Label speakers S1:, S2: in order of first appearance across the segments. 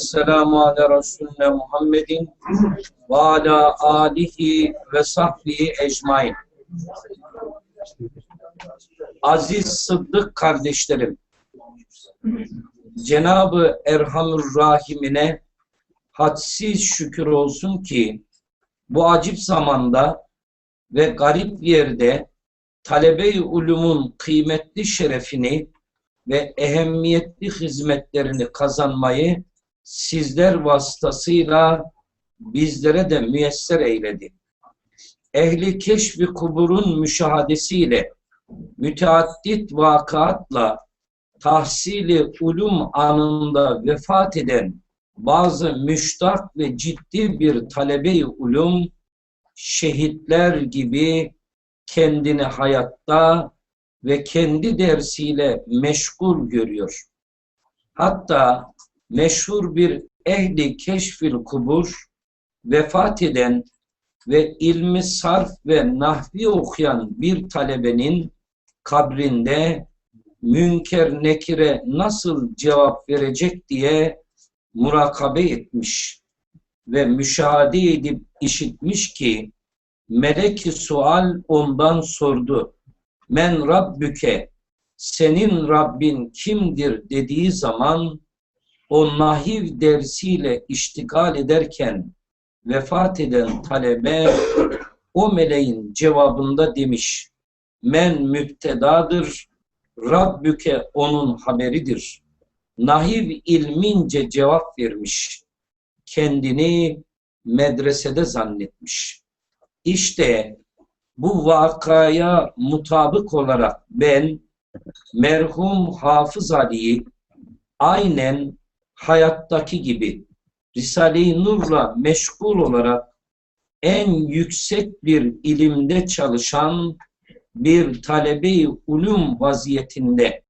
S1: Selamu ala Resulüne Muhammedin ve ala alihi ve sahbihi ecmain. Aziz Sıddık kardeşlerim, Cenab-ı Erhamur Rahim'ine hadsiz şükür olsun ki bu acip zamanda ve garip yerde talebe-i ulumun kıymetli şerefini ve ehemmiyetli hizmetlerini kazanmayı sizler vasıtasıyla bizlere de müyesser eyledi. Ehli keşfi kuburun müşahadesiyle müteaddit vakaatla tahsili ulum anında vefat eden bazı müştak ve ciddi bir talebe-i ulum şehitler gibi kendini hayatta ve kendi dersiyle meşgul görüyor. Hatta meşhur bir ehli keşfil kubur vefat eden ve ilmi sarf ve nahvi okuyan bir talebenin kabrinde münker nekire nasıl cevap verecek diye murakabe etmiş ve müşahede edip işitmiş ki melek-i sual ondan sordu. Men Rabbüke senin Rabbin kimdir dediği zaman o nahiv dersiyle iştigal ederken vefat eden talebe o meleğin cevabında demiş men müptedadır Rabbüke onun haberidir. Nahiv ilmince cevap vermiş. Kendini medresede zannetmiş. İşte bu vakaya mutabık olarak ben merhum Hafız Ali'yi aynen hayattaki gibi Risale-i Nur'la meşgul olarak en yüksek bir ilimde çalışan bir talebe-i ulum vaziyetinde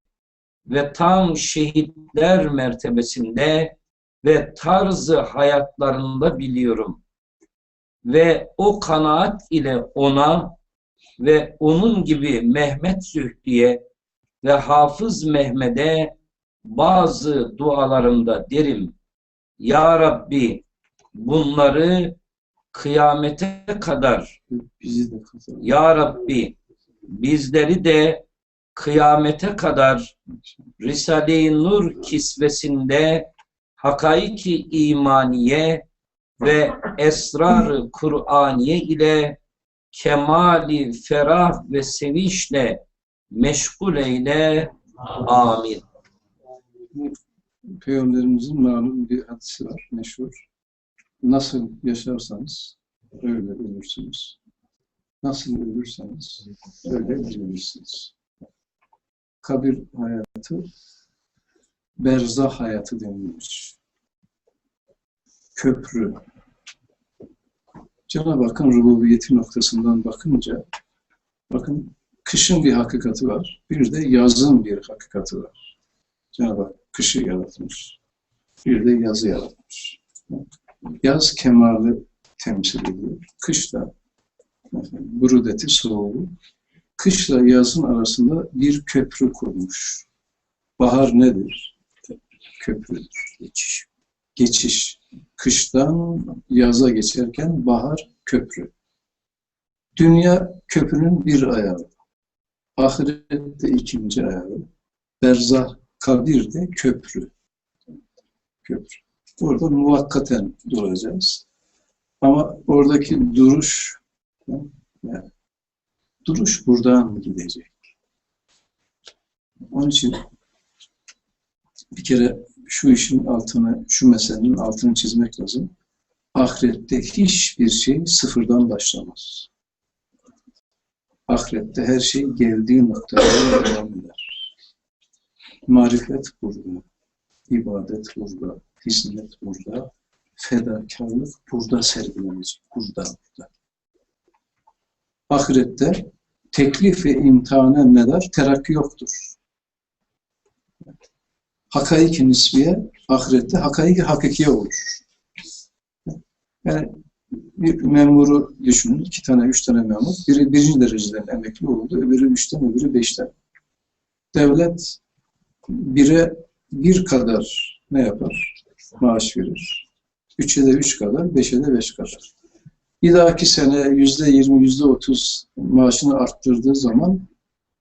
S1: ve tam şehitler mertebesinde ve tarzı hayatlarında biliyorum. Ve o kanaat ile ona ve onun gibi Mehmet Zühdi'ye ve Hafız Mehmet'e bazı dualarımda derim. Ya Rabbi bunları kıyamete kadar
S2: Bizi de kazanır.
S1: Ya Rabbi bizleri de kıyamete kadar Risale-i Nur kisvesinde hakaiki imaniye ve esrar-ı Kur'aniye ile kemali ferah ve sevinçle meşgul eyle. Amin.
S2: Peygamberimizin malum bir hadisi var, meşhur. Nasıl yaşarsanız öyle ölürsünüz. Nasıl ölürseniz öyle dirilirsiniz. Kabir hayatı berzah hayatı denilmiş. Köprü. Cenab-ı Hakk'ın rububiyeti noktasından bakınca bakın kışın bir hakikati var. Bir de yazın bir hakikati var. Cenab-ı Hak kışı yaratmış. Bir de yazı yaratmış. Yaz kemali temsil ediyor. Kış da burudeti soğuğu. Kışla yazın arasında bir köprü kurmuş. Bahar nedir? Köprüdür. Geçiş. Geçiş. Kıştan yaza geçerken bahar köprü. Dünya köprünün bir ayağı. Ahirette ikinci ayağı. Berzah kabir de köprü. Köprü. Orada muvakkaten duracağız. Ama oradaki duruş yani, duruş buradan gidecek. Onun için bir kere şu işin altını, şu meselenin altını çizmek lazım. Ahirette hiçbir şey sıfırdan başlamaz. Ahirette her şey geldiği noktada devam eder. Marifet burada, ibadet burada, hizmet burada, fedakarlık burada sergilenecek. Burada, burada. Ahirette teklif ve imtihana medar terakki yoktur. Hakaik-i nisbiye ahirette hakaik-i hakikiye olur. Yani bir memuru düşünün, iki tane, üç tane memur. Biri birinci dereceden emekli oldu, öbürü üçten, öbürü beşten. Devlet bire bir kadar ne yapar? maaş verir. Üçe de üç kadar, beşe de beş kadar. Bir dahaki sene yüzde yirmi, yüzde otuz maaşını arttırdığı zaman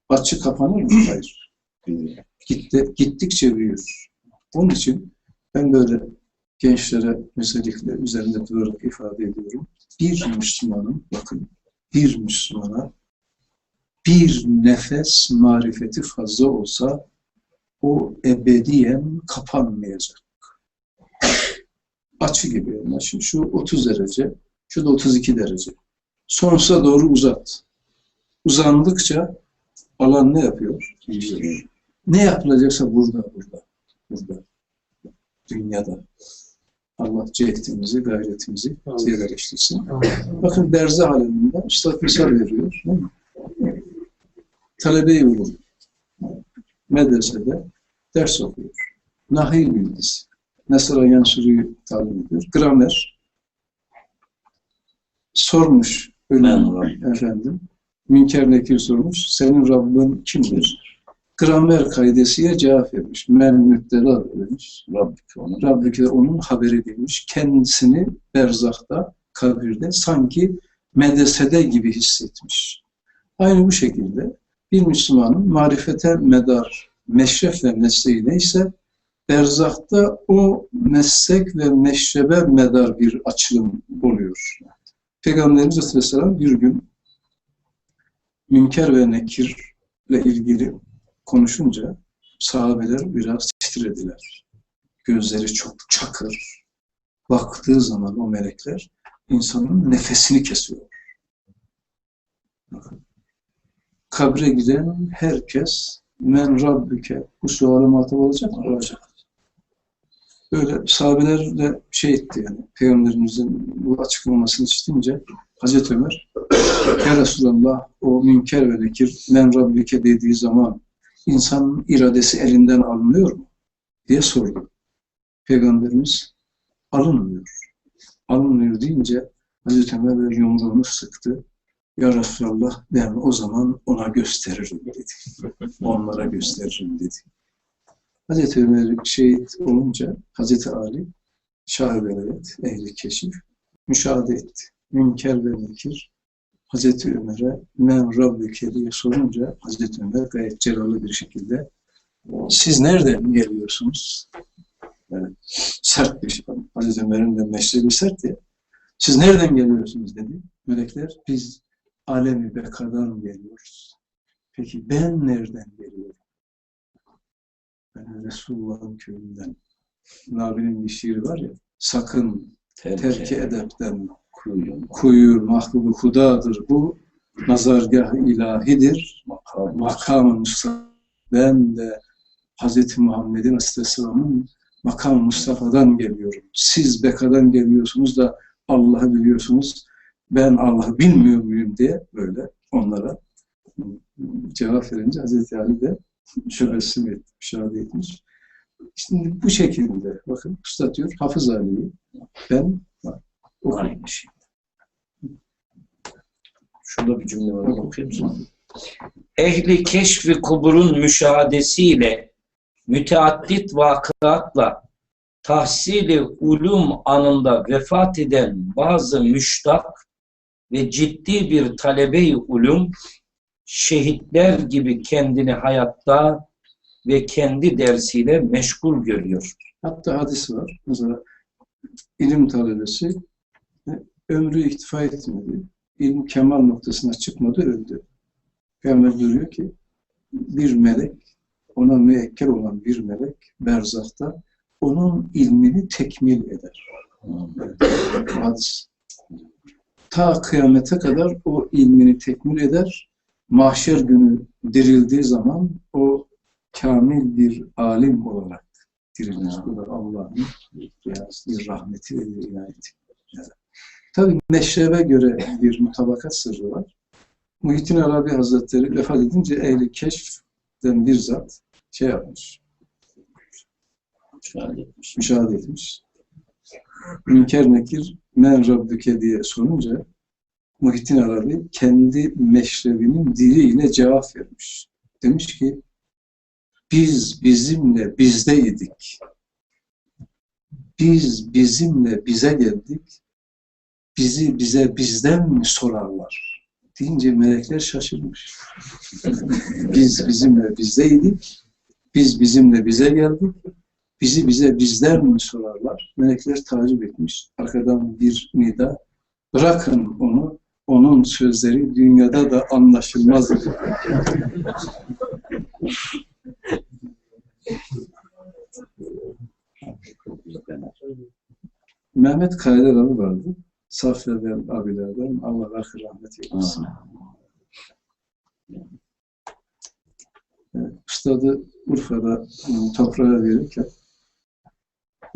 S2: açı kapanır mı? Hayır. Gitti, gittikçe büyür. Onun için ben böyle gençlere özellikle üzerinde durarak ifade ediyorum. Bir Müslümanın, bakın bir Müslümana bir nefes marifeti fazla olsa o ebediyen kapanmayacak. Açı gibi yani. Şimdi şu 30 derece, şu da 32 derece. Sonsuza doğru uzat. Uzandıkça alan ne yapıyor? Ne yapılacaksa burada, burada, burada. Dünyada. Allah cehdimizi, gayretimizi ziyerleştirsin. Bakın berzah aleminde Üstad misal veriyor. Değil mi? Medresede ders okuyor. Nahiy bilgisi. Mesela Yansuru'yu talim ediyor. Gramer. Sormuş ölen efendim. Münker Nekir sormuş. Senin Rabbin kimdir? Gramer kaidesiyle cevap vermiş. Men müptela demiş.
S3: Rabbike onu.
S2: Rabbike de onun haberi demiş. Kendisini berzakta, kabirde sanki medesede gibi hissetmiş. Aynı bu şekilde bir Müslümanın marifete medar, meşref ve mesleği neyse berzakta o meslek ve meşrebe medar bir açılım oluyor. Peygamberimiz Aleyhisselam bir gün münker ve nekirle ilgili konuşunca sahabeler biraz titrediler. Gözleri çok çakır. Baktığı zaman o melekler insanın nefesini kesiyor. Bakın. Kabre giden herkes men rabbüke bu suale muhatap olacak mı? Olacak. Böyle sahabeler de şey etti yani Peygamberimizin bu açıklamasını işitince Hazreti Ömer Ya Resulallah o münker ve nekir men rabbüke dediği zaman insanın iradesi elinden alınıyor mu? diye sordu. Peygamberimiz alınmıyor. Alınmıyor deyince Hazreti Ömer yumruğunu sıktı. Ya Resulallah ben o zaman ona gösteririm dedi. Onlara gösteririm dedi. Hazreti Ömer şehit olunca Hazreti Ali Velayet, ehli keşif müşahede etti. Münker ve nekir Hazreti Ömer'e men Rabbüke diye sorunca Hazreti Ömer gayet celalı bir şekilde siz nereden geliyorsunuz? Yani sert bir şey. Hazreti Ömer'in de meşrebi sert ya. Siz nereden geliyorsunuz dedi. Melekler biz alemi bekadan geliyoruz. Peki ben nereden geliyorum? Ben Resulullah'ın köyünden. Nabi'nin bir şiiri var ya. Sakın terki edepten
S3: kuyuyum.
S2: kuyur mahlubu hudadır. Bu nazargah ilahidir.
S3: Makam.
S2: Makam-ı Mustafa. Ben de Hz. Muhammed'in Aleyhisselam'ın makam Mustafa'dan geliyorum. Siz Beka'dan geliyorsunuz da Allah'ı biliyorsunuz. Ben Allah'ı bilmiyor muyum diye böyle onlara cevap verince Hz. Ali de şöbesini etti, müşahede etmiş. Şimdi bu şekilde bakın usta diyor Hafız Ali'yi ben.
S3: Aynı şey. Şurada bir cümle var. Okuyayım sana.
S1: ehli keşfi kuburun müşahadesiyle müteaddit vakıatla tahsili ulum anında vefat eden bazı müştak ve ciddi bir talebe-i ulum şehitler gibi kendini hayatta ve kendi dersiyle meşgul görüyor.
S2: Hatta hadis var. Mesela ilim talebesi e, ömrü iktifa etmedi. İlim kemal noktasına çıkmadı, öldü. Peygamber buyuruyor ki bir melek, ona müekkel olan bir melek berzahta onun ilmini tekmil eder. Evet, Hadis. Ta kıyamete kadar o ilmini tekmil eder. Mahşer günü dirildiği zaman o kamil bir alim olarak dirilir. Bu da Allah'ın bir rahmeti ve bir inayeti. Yani. Tabii meşrebe göre bir mutabakat sırrı var. Muhittin Arabi Hazretleri vefat edince ehli keşften bir zat şey yapmış,
S3: Müşahede etmiş.
S2: müşahede etmiş. Münker nekir men rabbüke diye sorunca Muhittin Arabi kendi meşrebinin diliyle cevap vermiş. Demiş ki biz bizimle bizdeydik. biz bizimle bize geldik, bizi bize bizden mi sorarlar? Deyince melekler şaşırmış. biz bizimle bizdeydik, biz bizimle bize geldik, bizi bize bizden mi sorarlar? Melekler tacip etmiş. Arkadan bir nida, bırakın onu, onun sözleri dünyada da anlaşılmaz. Mehmet Kayder abi vardı. Safya'dan abilerden Allah rahmet rahmet eylesin. Evet, Üstadı Urfa'da ıı, toprağa verirken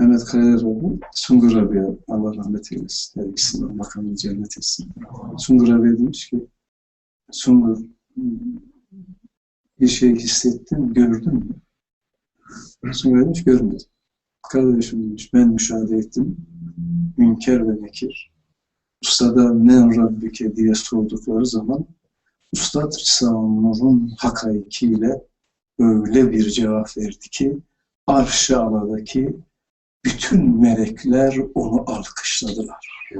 S2: Mehmet abi, Sungur abiye Allah rahmet eylesin. Her ikisinin makamını cennet etsin. Sungur abiye demiş ki Sungur bir şey hissettin, gördün mü? Sungur demiş, görmedim. Kardeşim demiş, ben müşahede ettim. Münker ve nekir. Ustada ne Rabbike diye sordukları zaman Ustad Risale-i Nur'un hakaikiyle öyle bir cevap verdi ki arş-ı aladaki bütün melekler onu alkışladılar.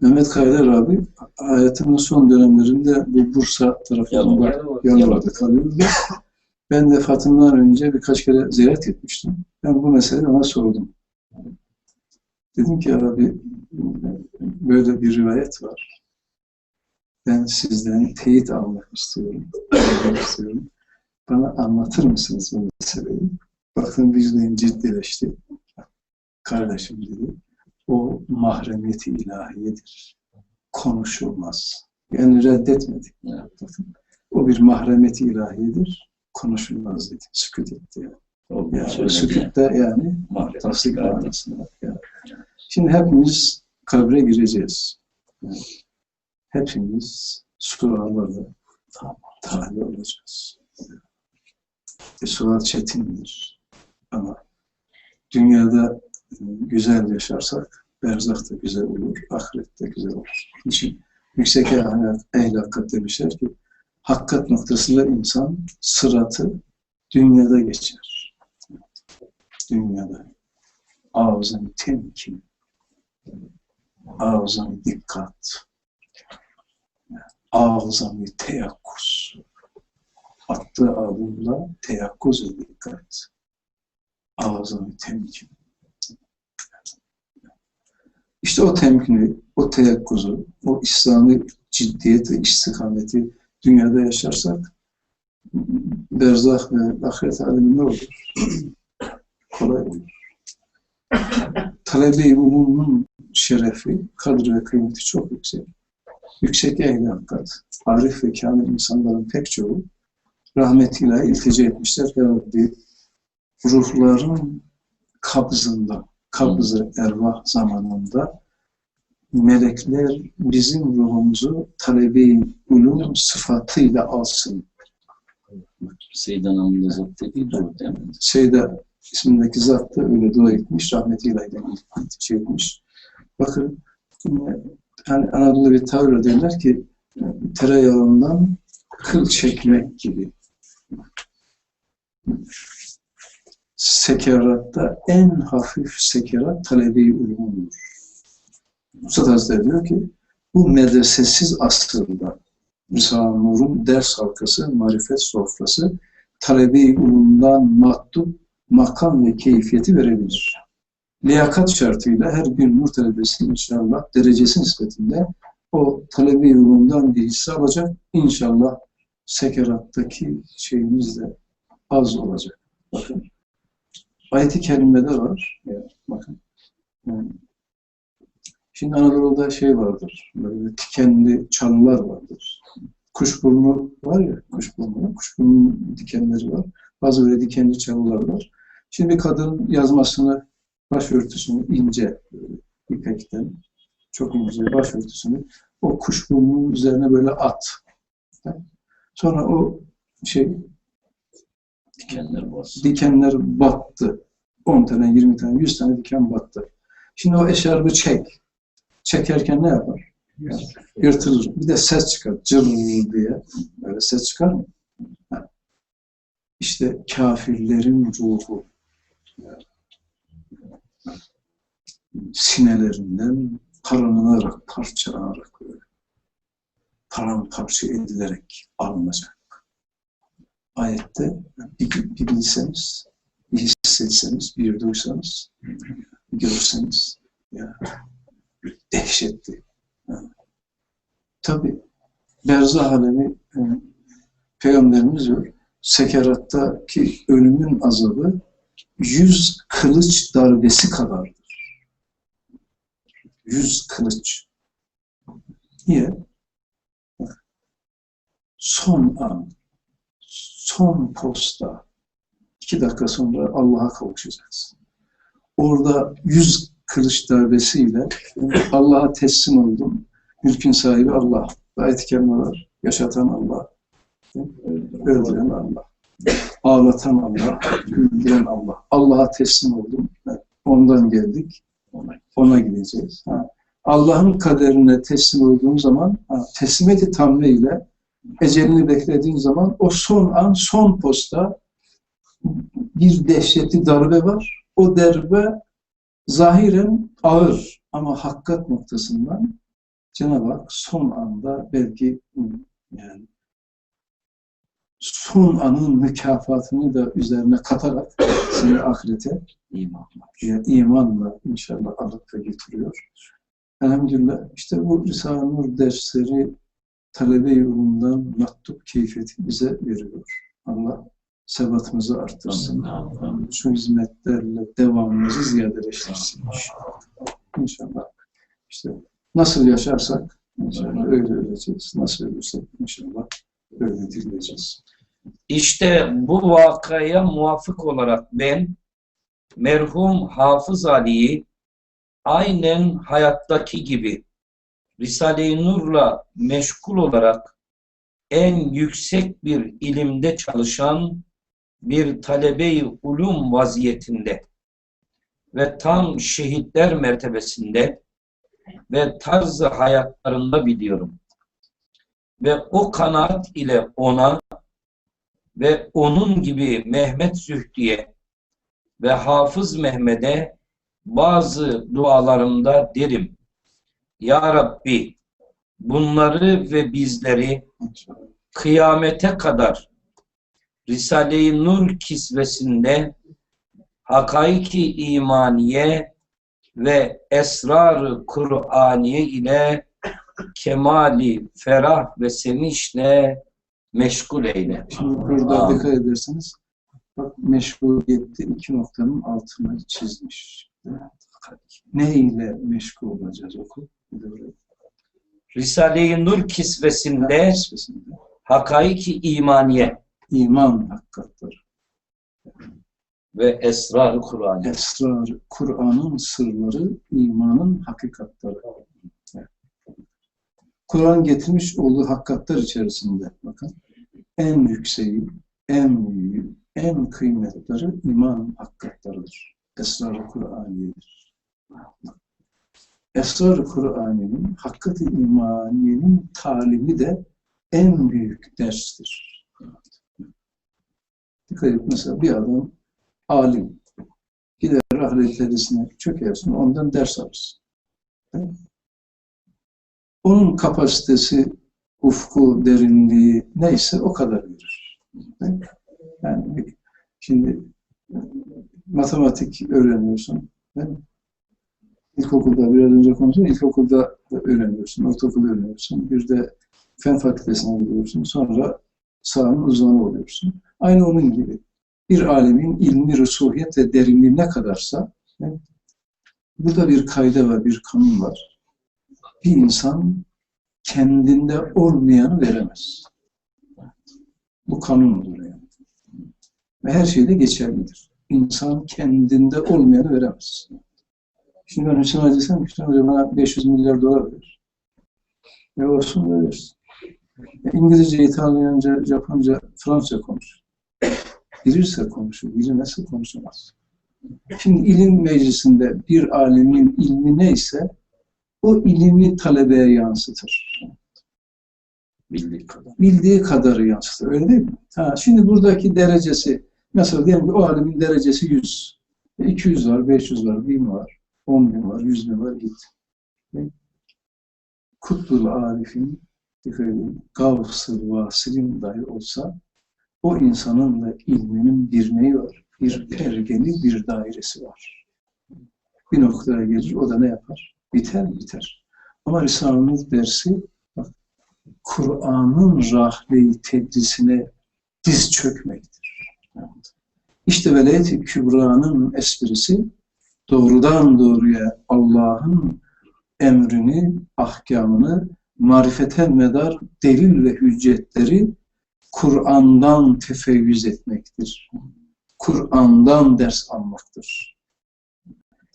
S2: Mehmet Kaydar abi hayatının son dönemlerinde bu Bursa tarafında.
S3: Yalova'da
S2: kalıyordu. Ben de Fatım'dan önce birkaç kere ziyaret etmiştim. Ben bu meseleyi ona sordum. Dedim ki abi böyle bir rivayet var. Ben sizden teyit almak istiyorum. almak istiyorum. Bana anlatır mısınız bu meseleyi? Bakın vicdan ciddileşti. Kardeşim dedi. O mahremiyeti ilahiyedir. Konuşulmaz. Yani reddetmedi.
S3: Evet.
S2: Bakın, o bir mahremiyeti ilahiyedir. Konuşulmaz dedi. Sükut etti yani.
S3: O
S2: Yani
S3: söyledi.
S2: sükutta yani tasdik manasında. Yani. Şimdi hepimiz kabre gireceğiz. Yani hepimiz suallarla tabi olacağız. Sual çetindir. Ama dünyada e, güzel yaşarsak berzak da güzel olur, ahiret güzel olur. Onun için yüksek hayat, ehl hakikat demişler ki hakkat noktasında insan sıratı dünyada geçer. Dünyada. Ağzın temkin, ağzın dikkat, ağzın teyakkuz. Attığı adımla teyakkuz ve dikkat. Ağzın temkin. İşte o temkini, o teyakkuzu, o İslami ciddiyeti, istikameti dünyada yaşarsak berzah ve ahiret aleminde olur. Kolay olur. Talebe-i şerefi, kadri ve kıymeti çok yüksek. Yüksek ehli hakikat, arif ve kamil insanların pek çoğu rahmetiyle iltica etmişler. Ya Rabbi, ruhların kabzında, kabzı ervah zamanında melekler bizim ruhumuzu talebe-i ulum sıfatıyla alsın.
S3: Seydan Hanım'ın da zat dediği doğru değil mi?
S2: şeyde ismindeki zat da öyle dua etmiş, rahmetiyle şey etmiş. Bakın yani Anadolu'da bir tavır derler ki tereyağından kıl çekmek gibi. Sekeratta en hafif sekerat talebi uyumundur. Üstad Hazretleri diyor ki bu medresesiz asırda Risale-i Nur'un ders halkası, marifet sofrası talebi ulumdan mattup makam ve keyfiyeti verebilir. Liyakat şartıyla her bir nur talebesi inşallah derecesi nispetinde o talebi ulumdan bir hisse alacak. İnşallah sekerattaki şeyimiz de az olacak. Bakın. Ayet-i kerimede var. Bakın. Şimdi Anadolu'da şey vardır. Böyle dikenli çalılar vardır. Kuşburnu var ya, kuşburnu. Kuşburnunun dikenleri var. Bazı böyle dikenli çalılar var. Şimdi bir kadın yazmasını, başörtüsünü ince ipekten, çok ince başörtüsünü o kuşburnunun üzerine böyle at. Sonra o şey
S3: Dikenler var.
S2: dikenler battı. 10 tane, 20 tane, 100 tane diken battı. Şimdi o eşarbı çek. Çekerken ne yapar? Yırtılır. Bir de ses çıkar. Cır diye. Böyle ses çıkar mı? Ha. işte kafirlerin ruhu sinelerinden paranınarak, parçalanarak böyle paramparça edilerek alınacak. Ayette bir, bir bilseniz, bir hissetseniz, bir duysanız, bir görseniz ya dehşetli. Yani, tabii berzah alemi e, Peygamberimiz diyor, sekerattaki ölümün azabı yüz kılıç darbesi kadardır. Yüz kılıç. Niye? Son an, son posta, iki dakika sonra Allah'a kavuşacağız. Orada yüz kılıç darbesiyle Allah'a teslim oldum. Mülkün sahibi Allah. Ayet-i kerime var. Yaşatan Allah. Öldüren Allah. Ağlatan Allah. Güldüren Allah. Allah'a teslim oldum. Ondan geldik. Ona gideceğiz. Allah'ın kaderine teslim olduğun zaman ha, teslimiyeti tamre ile ecelini beklediğin zaman o son an, son posta bir dehşetli darbe var. O darbe zahiren ağır ama hakikat noktasından Cenab-ı Hak son anda belki yani son anın mükafatını da üzerine katarak seni ahirete
S3: İman.
S2: yani imanla inşallah alıp da getiriyor. Elhamdülillah işte bu Risale-i Nur dersleri talebe yolundan mattup keyfiyeti bize veriyor. Allah sebatımızı arttırsın. Şu hizmetlerle devamımızı ziyadeleştirsin inşallah. İnşallah. İşte nasıl yaşarsak inşallah öyle öleceğiz. Nasıl ölürsek inşallah öyle dirileceğiz.
S1: İşte bu vakaya muvafık olarak ben merhum Hafız Ali'yi aynen hayattaki gibi Risale-i Nur'la meşgul olarak en yüksek bir ilimde çalışan bir talebe-i ulum vaziyetinde ve tam şehitler mertebesinde ve tarzı hayatlarında biliyorum. Ve o kanaat ile ona ve onun gibi Mehmet Zühdi'ye ve Hafız Mehmet'e bazı dualarımda derim. Ya Rabbi bunları ve bizleri kıyamete kadar Risale-i Nur kisvesinde hakaiki imaniye ve esrar-ı Kur'aniye ile kemali ferah ve sevinçle meşgul eyle.
S2: Şimdi burada
S1: Amin.
S2: dikkat ederseniz bak meşguliyette iki noktanın altını çizmiş. Ne ile meşgul olacağız okul?
S1: Risale-i Nur kisvesinde hakaiki imaniye
S2: İman hakikatları.
S1: ve esrar-ı Kur'aniye.
S2: Esrar, Kur'an'ın sırları, imanın hakikatları. Kur'an getirmiş olduğu hakikatler içerisinde bakın en yükseği, en büyüğü, en kıymetleri iman hakikatlarıdır. Esrar-ı Kur'aniyedir. Esrar-ı Kur'aniyenin, hakikat-i imaniyenin talimi de en büyük derstir. Dikkat et mesela bir adam alim, gider ahiret hadisine çökersin, ondan ders alırsın. Onun kapasitesi, ufku, derinliği neyse o kadar verir. Yani şimdi matematik öğreniyorsun. Değil mi? İlkokulda biraz önce konuştum. İlkokulda da öğreniyorsun, ortaokulda öğreniyorsun. Bir de fen fakültesine gidiyorsun. Sonra sahanın uzmanı oluyorsun. Aynı onun gibi bir alemin ilmi, rusuhiyet ve derinliği ne kadarsa burada bir kayda var, bir kanun var. Bir insan kendinde olmayanı veremez. Bu kanundur yani. Ve her şeyde geçerlidir. İnsan kendinde olmayanı veremez. Şimdi ben Hüseyin Hoca desem, Hoca bana 500 milyar dolar verir. Ve olsun da verirsin. İngilizce, İtalyanca, Japonca, Fransızca konuş. Bilirse konuşur, bilmezse konuşamaz. Şimdi ilim meclisinde bir alemin ilmi neyse o ilimi talebeye yansıtır.
S3: Bildiği kadar.
S2: bildiği kadarı yansıtır. Öyle değil mi? Ha, şimdi buradaki derecesi, mesela diyelim ki o alimin derecesi 100. E, 200 var, 500 var, 1000 var, 10 bin var, 100 bin var, git. Ne? Kutbul Arif'in efendim, Gavs-ı Vasil'in dahi olsa o insanın da ilminin bir neyi var? Bir pergeli bir dairesi var. Bir noktaya gelir, o da ne yapar? Biter? Biter. Ama Risale-i dersi Kur'an'ın rahleyi tedrisine diz çökmektir. İşte velayet-i kübranın esprisi doğrudan doğruya Allah'ın emrini, ahkamını, marifeten medar delil ve hüccetleri Kur'an'dan tefeyyüz etmektir. Kur'an'dan ders almaktır.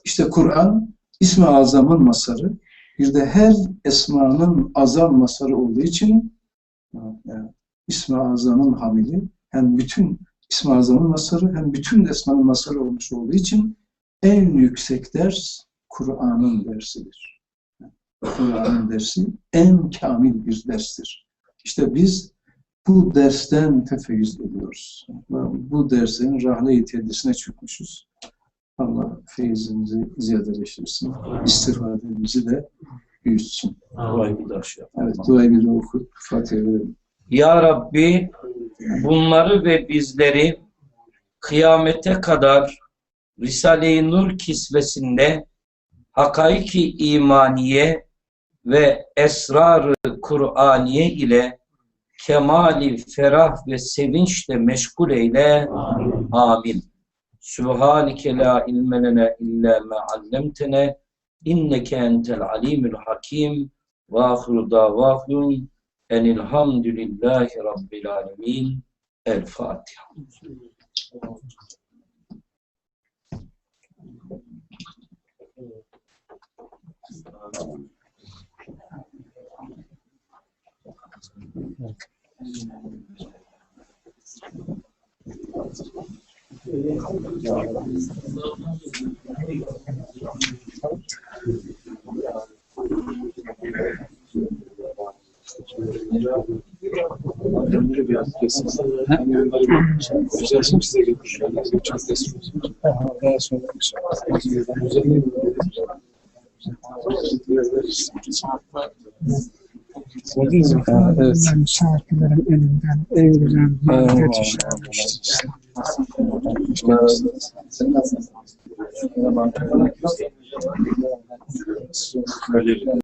S2: İşte Kur'an, İsmi Azam'ın masarı, bir de her esmanın azam masarı olduğu için yani İsmi Azam'ın hamili hem bütün İsmi Azam'ın masarı hem bütün esmanın masarı olmuş olduğu için en yüksek ders Kur'an'ın dersidir. Kur'an'ın dersi en kamil bir derstir. İşte biz bu dersten tefeyyüz ediyoruz. Bu dersin rahle-i tedrisine çıkmışız. Allah feyizimizi ziyadeleştirsin. İstifademizi de büyütsün.
S3: Duayı bir daha şey.
S2: Evet, duayı bir de oku. Verelim.
S1: Ya Rabbi bunları ve bizleri kıyamete kadar Risale-i Nur kisvesinde hakaiki imaniye ve esrar-ı Kur'aniye ile kemali ferah ve sevinçle meşgul eyle. Amin. Sübhaneke la ilme illa ma allamtena inneke entel alimul hakim ve ahiru davahum enilhamdülillahi rabbil alemin. El Fatiha. Güzel size getirdim. Çok teşekkür ederim. Daha sonra inşallah.
S2: Evet.
S4: Ben şarkıların önünden eğilen marifet işlenmiştir.
S2: Sen?